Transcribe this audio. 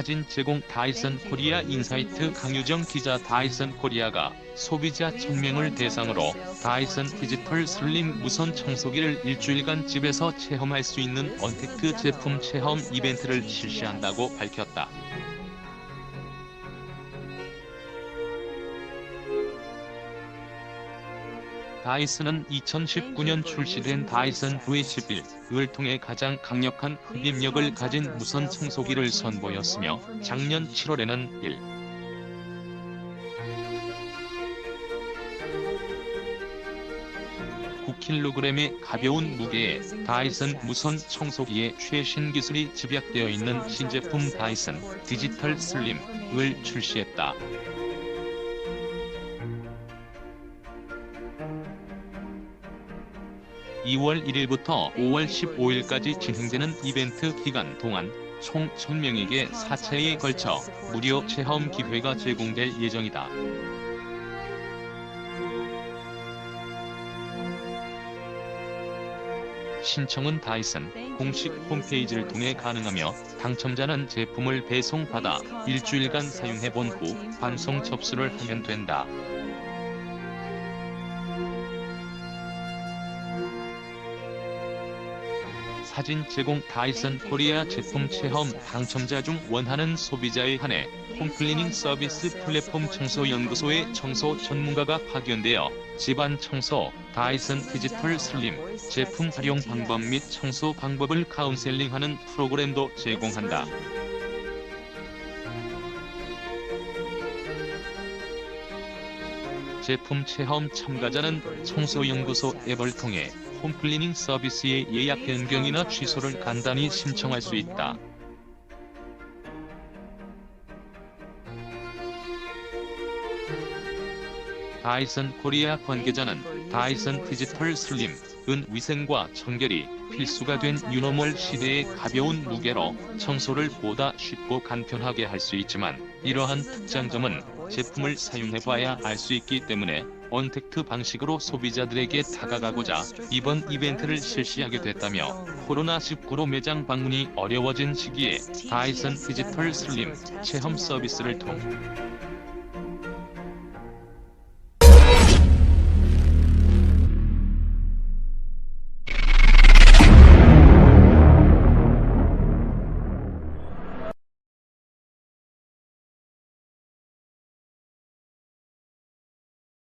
사진 제공 다이슨 코리아 인사이트 강유정 기자 다이슨 코리아가 소비자 1000명을 대상으로 다이슨 디지털 슬림 무선 청소기를 일주일간 집에서 체험할 수 있는 언택트 제품 체험 이벤트를 실시한다고 밝혔다. 다이슨은 2019년 출시된 다이슨 V11을 통해 가장 강력한 흡입력을 가진 무선 청소기를 선보였으며 작년 7월에는 1. 9kg의 가벼운 무게에 다이슨 무선 청소기의 최신 기술이 집약되어 있는 신제품 다이슨 디지털 슬림을 출시했다. 2월 1일부터 5월 15일까지 진행되는 이벤트 기간 동안 총 1000명에게 4차에 걸쳐 무료 체험 기회가 제공될 예정이다. 신청은 다이슨 공식 홈페이지를 통해 가능하며 당첨자는 제품을 배송받아 일주일간 사용해본 후 반송 접수를 하면 된다. 사진 제공 다이슨 코리아 제품 체험 당첨자 중 원하는 소비자에 한해 홈클리닝 서비스 플랫폼 청소연구소의 청소 전문가가 파견되어 집안 청소, 다이슨 디지털 슬림 제품 활용 방법 및 청소 방법을 카운셀링하는 프로그램도 제공한다. 제품 체험 참가자는 청소연구소 앱을 통해 홈클리닝 서비스의 예약 변경이나 취소를 간단히 신청할 수 있다. 다이슨 코리아 관계자는 다이슨 디지털 슬림 은 위생과 청결이 필수가 된 뉴노멀 시대의 가벼운 무게로 청소를 보다 쉽고 간편하게 할 수 있지만 이러한 특장점은 제품을 사용해봐야 알 수 있기 때문에 언택트 방식으로 소비자들에게 다가가고자 이번 이벤트를 실시하게 됐다며 코로나19로 매장 방문이 어려워진 시기에 다이슨 디지털 슬림 체험 서비스를 통